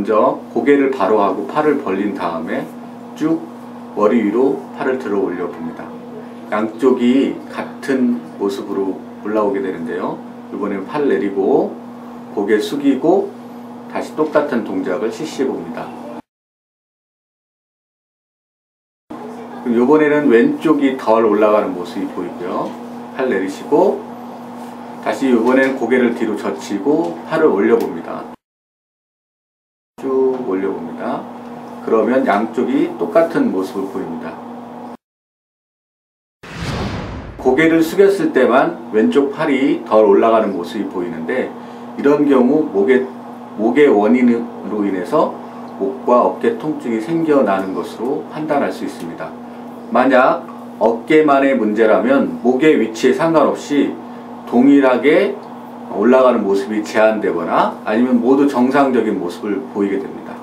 먼저 고개를 바로 하고 팔을 벌린 다음에 쭉 머리 위로 팔을 들어 올려 봅니다. 양쪽이 같은 모습으로 올라오게 되는데요. 이번엔 팔 내리고 고개 숙이고 다시 똑같은 동작을 실시해 봅니다. 이번에는 왼쪽이 덜 올라가는 모습이 보이고요. 팔 내리시고 다시 이번엔 고개를 뒤로 젖히고 팔을 올려봅니다. 쭉 올려봅니다. 그러면 양쪽이 똑같은 모습을 보입니다. 고개를 숙였을 때만 왼쪽 팔이 덜 올라가는 모습이 보이는데 이런 경우 목의, 목의 원인으로 인해서 목과 어깨 통증이 생겨나는 것으로 판단할 수 있습니다. 만약 어깨만의 문제라면 목의 위치에 상관없이 동일하게 올라가는 모습이 제한되거나 아니면 모두 정상적인 모습을 보이게 됩니다.